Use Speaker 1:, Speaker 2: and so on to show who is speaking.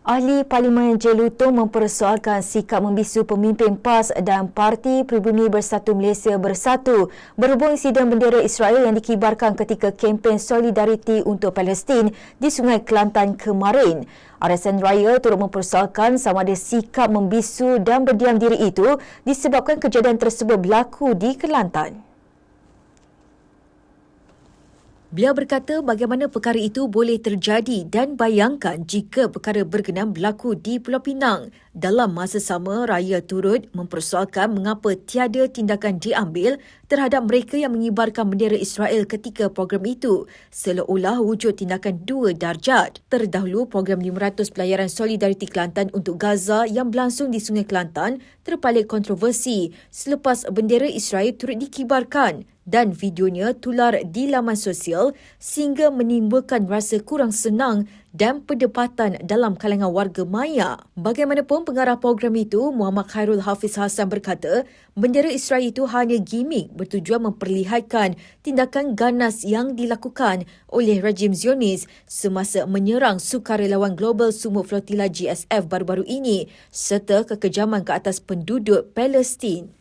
Speaker 1: Ahli Parlimen Jeluto mempersoalkan sikap membisu pemimpin PAS dan Parti Pribumi Bersatu Malaysia Bersatu berhubung insiden bendera Israel yang dikibarkan ketika kempen solidariti untuk Palestin di Sungai Kelantan kemarin. RSN Raya turut mempersoalkan sama ada sikap membisu dan berdiam diri itu disebabkan kejadian tersebut berlaku di Kelantan. Beliau berkata bagaimana perkara itu boleh terjadi dan bayangkan jika perkara berkenaan berlaku di Pulau Pinang. Dalam masa sama, Raya turut mempersoalkan mengapa tiada tindakan diambil terhadap mereka yang mengibarkan bendera Israel ketika program itu seolah-olah wujud tindakan dua darjat. Terdahulu, program 500 pelayaran Solidariti Kelantan untuk Gaza yang berlangsung di Sungai Kelantan terpalit kontroversi selepas bendera Israel turut dikibarkan dan videonya tular di laman sosial sehingga menimbulkan rasa kurang senang dan perdebatan dalam kalangan warga maya. Bagaimanapun pengarah program itu, Muhammad Khairul Hafiz Hassan berkata, bendera Israel itu hanya gimmick bertujuan memperlihatkan tindakan ganas yang dilakukan oleh rejim Zionis semasa menyerang sukarelawan global sumuk flotila GSF baru-baru ini serta kekejaman ke atas penduduk Palestin.